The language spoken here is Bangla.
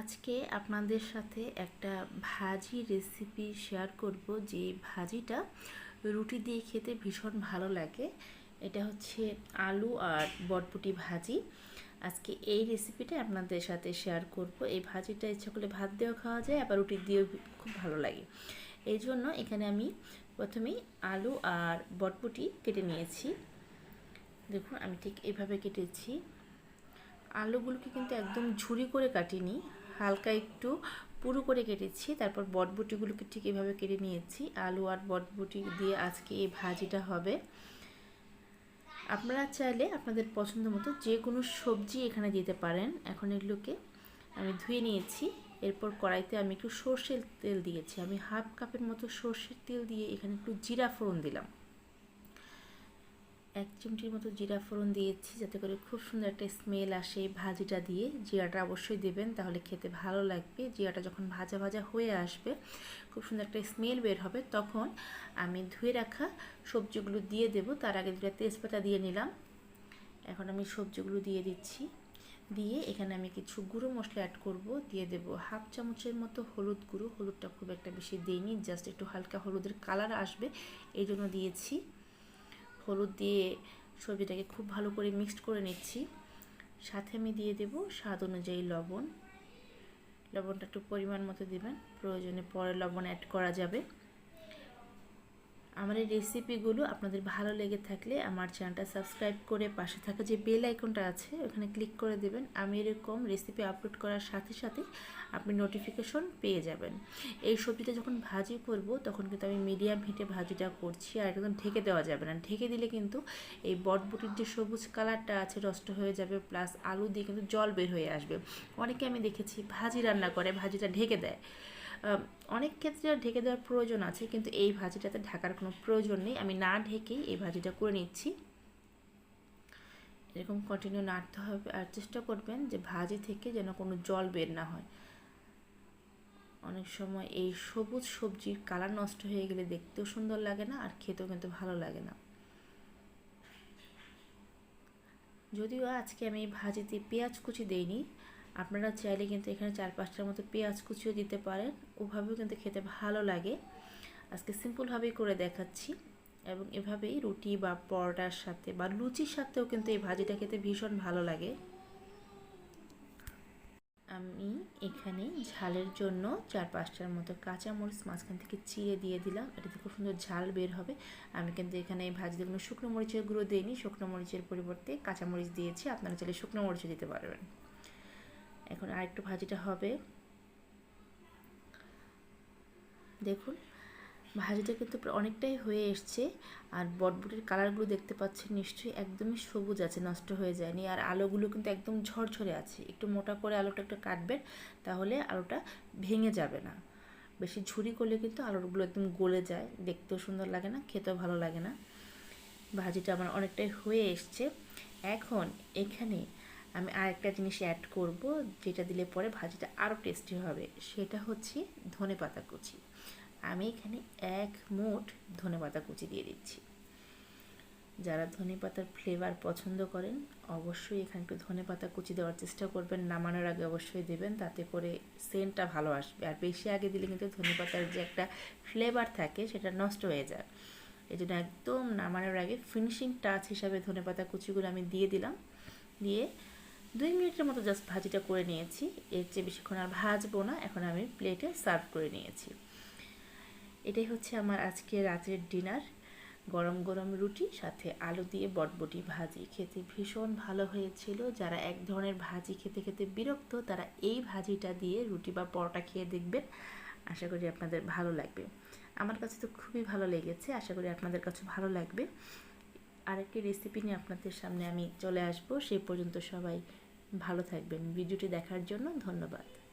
আজকে আপনাদের সাথে একটা ভাজি রেসিপি শেয়ার করব। যে ভাজিটা রুটি দিয়ে খেতে ভীষণ ভালো লাগে। এটা হচ্ছে আলু আর বটবটি ভাজি। আজকে এই রেসিপিটা আপনাদের সাথে শেয়ার করব। এই ভাজিটা ইচ্ছা করলে ভাত দিয়েও খাওয়া যায়, আবার রুটি দিয়েও খুব ভালো লাগে। এই জন্য এখানে আমি প্রথমেই আলু আর বটবটি কেটে নিয়েছি। দেখুন, আমি ঠিক এভাবে কেটেছি। আলুগুলোকে কিন্তু একদম ঝুরি করে কাটিনি। হালকা একটু পুরো করে কেটেছি, তারপর বটবটিগুলোকে ঠিক এভাবে কেটে নিয়েছি। আলু আর বটবটি দিয়ে আজকে এই ভাজিটা হবে। আপনারা চাইলে আপনাদের পছন্দ মতো যে কোনো সবজি এখানে দিতে পারেন। এখন এগুলোকে আমি ধুয়ে নিয়েছি। এরপর কড়াইতে আমি একটু সর্ষের তেল দিয়েছি। আমি হাফ কাপের মতো সর্ষের তেল দিয়ে এখানে একটু জিরা ফোড়ন দিলাম। এক চিমটির মতো জিরা ফোড়ন দিয়েছি, যাতে করে খুব সুন্দর একটা স্মেল আসে ভাজিটা দিয়ে। জিরাটা অবশ্যই দেবেন, তাহলে খেতে ভালো লাগবে। জিরাটা যখন ভাজা ভাজা হয়ে আসবে, খুব সুন্দর একটা স্মেল বের হবে। তখন আমি ধুয়ে রাখা সবজিগুলো দিয়ে দেব। তার আগে দুটা তেজপাতা দিয়ে নিলাম। এখন আমি সবজিগুলো দিয়ে দিচ্ছি। দিয়ে এখানে আমি কিছু গুঁড়ো মশলা অ্যাড করব। দিয়ে দেব হাফ চামচের মতো হলুদ গুঁড়ো। হলুদটা খুব একটা বেশি দিইনি জাস্ট একটু হালকা হলুদের কালার আসবে। এই জন্য দিয়েছি। হলুদ দিয়ে সবজিটাকে খুব ভালো করে মিক্সড করে নিচ্ছি। সাথে আমি দিয়ে দেব স্বাদ অনুযায়ী লবণ। লবণটা একটু পরিমাণ মতো দেবেন। প্রয়োজনে পরে লবণ অ্যাড করা যাবে। আমার এই রেসিপিগুলো আপনাদের ভালো লেগে থাকলে আমার চ্যানেলটা সাবস্ক্রাইব করে পাশে থাকা যে বেল আইকনটা আছে, ওখানে ক্লিক করে দেবেন। আমি এরকম রেসিপি আপলোড করার সাথে সাথে আপনি নোটিফিকেশন পেয়ে যাবেন। এই সবজিটা যখন ভাজি করব, তখন কিন্তু আমি মিডিয়াম হিটে ভাজিটা করছি আর একদম ঢেকে দেওয়া যাবে না। ঢেকে দিলে কিন্তু এই বটবুটির যে সবুজ কালারটা আছে নষ্ট হয়ে যাবে প্লাস আলু দিয়ে কিন্তু জল বের হয়ে আসবে। অনেকে আমি দেখেছি ভাজি রান্না করে, ভাজিটা ঢেকে দেয়। অনেক ক্ষেত্রে ঢেকে দেওয়ার প্রয়োজন আছে, কিন্তু এই ভাজিটাতে ঢাকার কোনো প্রয়োজন নেই। আমি না ঢেকেই এই ভাজিটা করে নিচ্ছি। এরকম কন্টিনিউ নাড়তে হবে আর চেষ্টা করবেন যে ভাজি থেকে যেন কোনো জল বের না হয়। অনেক সময় এই সবুজ সবজির কালার নষ্ট হয়ে গেলে দেখতেও সুন্দর লাগে না আর খেতেও কিন্তু ভালো লাগে না। যদিও আজকে আমি ভাজিতে পেঁয়াজ কুচি দেইনি আপনারা চাইলে কিন্তু এখানে চার পাঁচটার মতো পেঁয়াজ কুচিও দিতে পারেন। ওভাবেও কিন্তু খেতে ভালো লাগে। আজকে সিম্পলভাবেই করে দেখাচ্ছি। এবং এভাবেই রুটি বা পরোটার সাথে বা লুচির সাথেও কিন্তু এই ভাজিটা খেতে ভীষণ ভালো লাগে। আমি এখানে ঝালের জন্য চার পাঁচটার মতো কাঁচামরিচ মাঝখান থেকে চিড়ে দিয়ে দিলাম। এটাতে খুব সুন্দর ঝাল বের হবে। আমি কিন্তু এখানে এই ভাজিতে কোনো শুকনো মরিচের গুঁড়ো দিইনি। শুকনো মরিচের পরিবর্তে কাঁচামরিচ দিয়েছি। আপনারা চাইলে শুকনো মরিচও দিতে পারবেন। এখন আরেকটু ভাজিটা হবে। দেখুন, ভাজিটা কিন্তু অনেকটাই হয়ে এসছে। আর বটবুটির কালারগুলো দেখতে পাচ্ছেন নিশ্চয়ই একদমই সবুজ আছে, নষ্ট হয়ে যায়নি। আর আলোগুলো কিন্তু একদম ঝরঝরে আছে। একটু মোটা করে আলোটা একটু কাটবেন, তাহলে আলোটা ভেঙে যাবে না। বেশি ঝুরি করলে কিন্তু আলুগুলো একদম গলে যায়। দেখতেও সুন্দর লাগে না, খেতেও ভালো লাগে না। ভাজিটা আমার অনেকটাই হয়ে এসছে। এখন এখানে আমি আরেকটা জিনিস অ্যাড করব, যেটা দিলে পরে ভাজিটা আরও টেস্টি হবে। সেটা হচ্ছে ধনে পাতা কুচি। আমি এখানে এক মুঠ ধনে পাতা কুচি দিয়ে দিচ্ছি। যারা ধনে পাতার ফ্লেভার পছন্দ করেন, অবশ্যই এখানে একটু ধনে পাতা কুচি দেওয়ার চেষ্টা করবেন। নামানোর আগে অবশ্যই দেবেন, তাতে করে সেন্টটা ভালো আসবে। আর বেশি আগে দিলে কিন্তু ধনে পাতার যে একটা ফ্লেভার থাকে, সেটা নষ্ট হয়ে যায়। এই জন্য একদম নামানোর আগে ফিনিশিং টাচ হিসাবে ধনে পাতা কুচিগুলো আমি দিয়ে দিলাম। দিয়ে দুই মিনিটের মতো জাস্ট ভাজিটা করে নিয়েছি। এর চেয়ে বেশিক্ষণ আর ভাজবো না, এখন আমি প্লেটে সার্ভ করে নিয়েছি। এটাই হচ্ছে আমার আজকে রাতের ডিনার গরম গরম রুটি, সাথে আলু দিয়ে বটবটি ভাজি। খেতে ভীষণ ভালো হয়েছিল। যারা এক ধরনের ভাজি খেতে খেতে বিরক্ত, তারা এই ভাজিটা দিয়ে রুটি বা পরোটা খেয়ে দেখবেন। আশা করি আপনাদের ভালো লাগবে। আমার কাছে তো খুবই ভালো লেগেছে। আশা করি আপনাদের কাছে ভালো লাগবে। আরেকটি রেসিপি নিয়ে আপনাদের সামনে আমি চলে আসব। সেই পর্যন্ত সবাই ভালো থাকবেন। ভিডিওটি দেখার জন্য ধন্যবাদ।